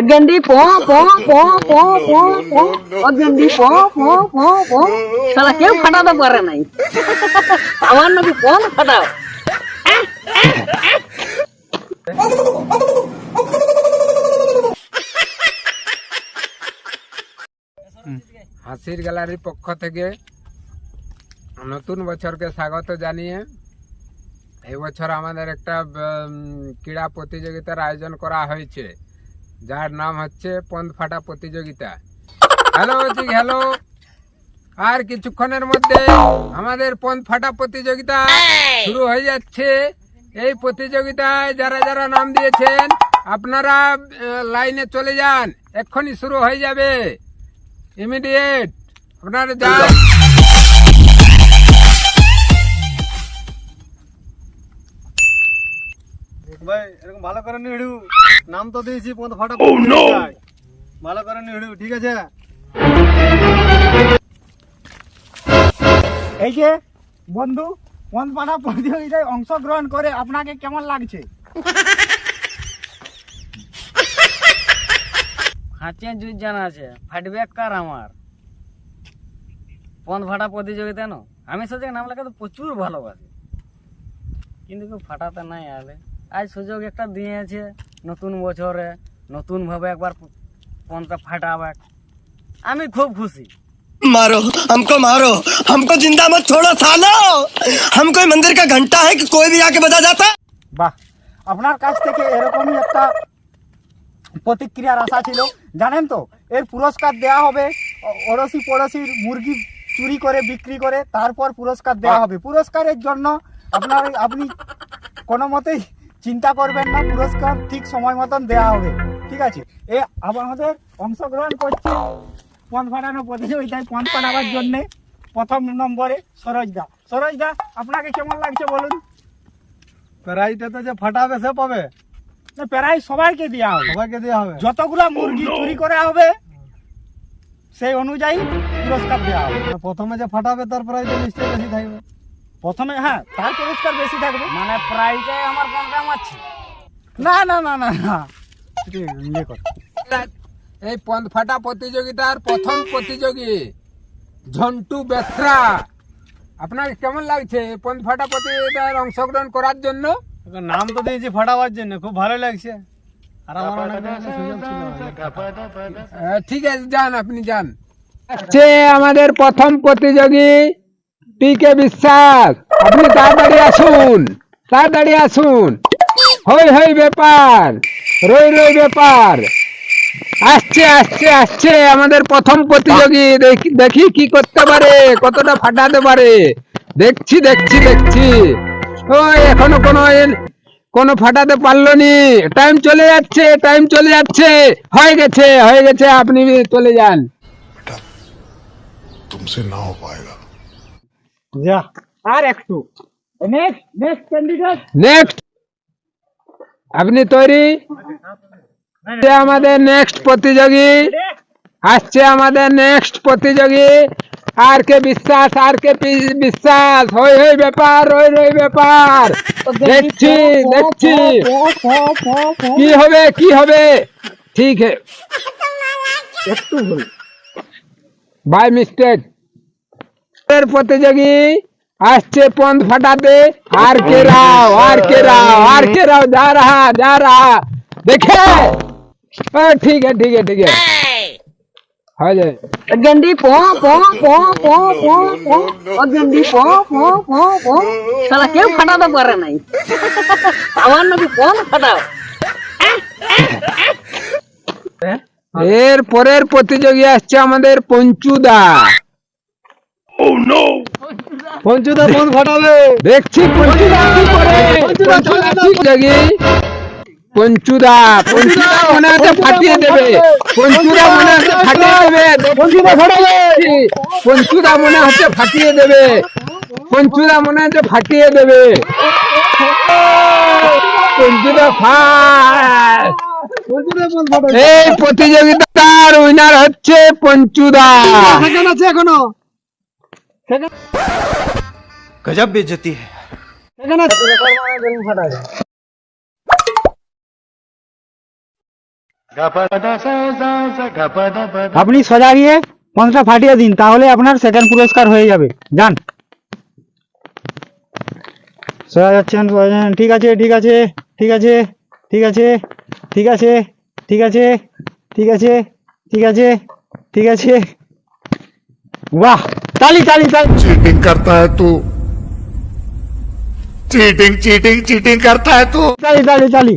প প প প প প ও গেন্ডি প প প প শালা কেউ ফাটাতে পারে নাই আমার নাকি ফাটাও হাসির গ্যালারির পক্ষ থেকে নতুন বছরকে স্বাগত জানিয়ে এই বছর আমাদের একটা ক্রীড়া প্রতিযোগিতার আয়োজন করা হয়েছে যার নাম হচ্ছে পন্থ ফাটা প্রতিযোগিতা হ্যালো হ্যালো আর কিছুক্ষণের মধ্যে আমাদের পন্থ ফাটা প্রতিযোগিতা শুরু হয়ে যাচ্ছে। এই প্রতিযোগিতায় যারা যারা নাম দিয়েছেন আপনারা লাইনে চলে যান। এক্ষুনি শুরু হয়ে যাবে। ইমিডিয়েট আপনারা যান। ভাই এরকম ভালো করে নিড়ু। নাম তো দিয়েছি পথ ফাটা প্রতিযোগিতায়। ভালো করে নিড়ু ঠিক আছে? এই যে বন্ধু কোন পাড়া প্রতিযোগিতায় অংশগ্রহণ করে আপনাকে কেমন লাগছে? হাঁচিয়ে জুজ জানা আছে ফাটবে কার আমার? পন ফাটা প্রতিযোগিতা না? আমি সোজা নাম লেখাতে প্রচুর ভালোবাসি। কিন্তু কেউ ফাটাতে নাই আলে। আজ সুযোগ একটা দিয়েছে নতুন বছরে নতুন ভাবে একবার পনটা ফাটাবে আমি খুব খুশি मारो हमको मारो हमको जिंदा मत छोड़ो सालो हम कोई मंदिर का घंटा है कि कोई भी आके बजा जाता বাহ আপনার কাছ থেকে এরকমই একটা প্রতিক্রিয়ার আশা ছিল জানেন তো এর পুরস্কার দেওয়া হবে অ- অড়শি পড়শির মুরগি চুরি করে বিক্রি করে তারপর পুরস্কার দেওয়া হবে পুরস্কারের জন্য আপনার আপনি কোনো মতেই চিন্তা করবেন না পুরস্কার ঠিক সময় মতন দেওয়া হবে। ঠিক আছে? এ আমাদের অংশগ্রহণ করছে পথ ফাটানো প্রতিযোগিতায় পথ ফাটাবার জন্যে প্রথম নম্বরে সরোজদা সরোজদা আপনাকে কেমন লাগছে বলুন? প্রাইজটা তো যে ফাটাবে সে পাবে। না, প্রায় সবাইকে দেওয়া হবে। সবাইকে দেওয়া হবে। যতগুলো মুরগি চুরি করা হবে সেই অনুযায়ী পুরস্কার দেওয়া হবে। প্রথমে যে ফাটাবে তার প্রাইজটা নিশ্চয়ই বেশি থাকবে। প্রথমে হ্যাঁ তার পুরস্কার বেশি থাকবে। মানে প্রাইজটাই আমার কোনটা মারছে না না না না না। ইয়ে কর। এই পন্দ ফাটা প্রতিযোগিতার প্রথম প্রতিযোগী ঝন্টু বেসরা আপনার কেমন লাগছে পন্দ ফাটা প্রতিযোগিতায় অংশগ্রহণ করার জন্য? নাম তো দিয়েছি ফাটাবার জন্য খুব ভালো লাগছে। আর আমার ঠিক আছে যান আপনি যান। আমাদের প্রথম প্রতিযোগী টিকে বিশ্বাস আপনি তাড়াতাড়ি আসুন তাড়াতাড়ি আসুন হই হই ব্যাপার রই রই ব্যাপার আসছে আসছে আসছে আমাদের প্রথম প্রতিযোগী দেখি দেখি কি করতে পারে কতটা ফাটাতে পারে দেখছি দেখছি দেখছি ওই এখনো কোনো এ- কোনো ফাটাতে পারলো নি টাইম চলে যাচ্ছে টাইম চলে যাচ্ছে হয়ে গেছে হয়ে গেছে আপনি চলে যান तुमसे ना हो पाएगा যা আর একটু নেক্সট নেক্সট ক্যান্ডিডেট নেক্সট আপনি তৈরি আসছে আমাদের নেক্সট প্রতিযোগী আসছে আমাদের নেক্সট প্রতিযোগী আর কে বিশ্বাস আর কে পি- বিশ্বাস হই হই ব্যাপার হই হই ব্যাপার দেখছি দেখছি কি হবে কি হবে ঠিক है। একটু ভুল বাই মিস্টেক এর প্রতিযোগী আসছে পন্দ ফাটাতে আর কে রাও আর কে রাও আর কে রাও जा रहा जा रहा देखे हाँ, ठीक है ठीक है ठीक है हो जाए গেন্ডি প প প প প প ও গেন্ডি প প প প শালা কেউ ফাটাতে পারে নাই আমার নাকি কোন ফাটাও এর পরের প্রতিযোগী আসছে আমাদের পঞ্চুদা পঞ্চুদা কোন ফাটাবে। দেখছি পঞ্চুদা। কি করে পঞ্চুদা প্রতিযোগী পঞ্চুদা পঞ্চুদা মনে হচ্ছে ফাটিয়ে দেবে। পঞ্চুদা মনে হচ্ছে ফাটিয়ে দেবে। পঞ্চুদা ফাটাবে। পঞ্চুদা মনে হচ্ছে ফাটিয়ে দেবে। পঞ্চুদা মনে হচ্ছে ফাটিয়ে দেবে। পঞ্চুদা পঞ্চুদা এই প্রতিযোগিতার উইনার হচ্ছে পঞ্চুদা। আছে এখনও। गजब बेइज्जती है সেকেন্ড আছে আপনি সোজা গিয়ে পঞ্চটা ফাটিয়ে দিন তাহলে আপনার সেকেন্ড পুরস্কার হয়ে যাবে যান সোজা যাচ্ছেন সোজা যাচ্ছেন। ঠিক আছে ঠিক আছে ঠিক আছে ঠিক আছে ঠিক আছে ঠিক আছে ঠিক আছে ঠিক আছে ঠিক আছে वाह ताली ताली ताली चीटिंग करता है तू। चीटिंग चीटिंग चीटिंग करता है तू। ताली ताली ताली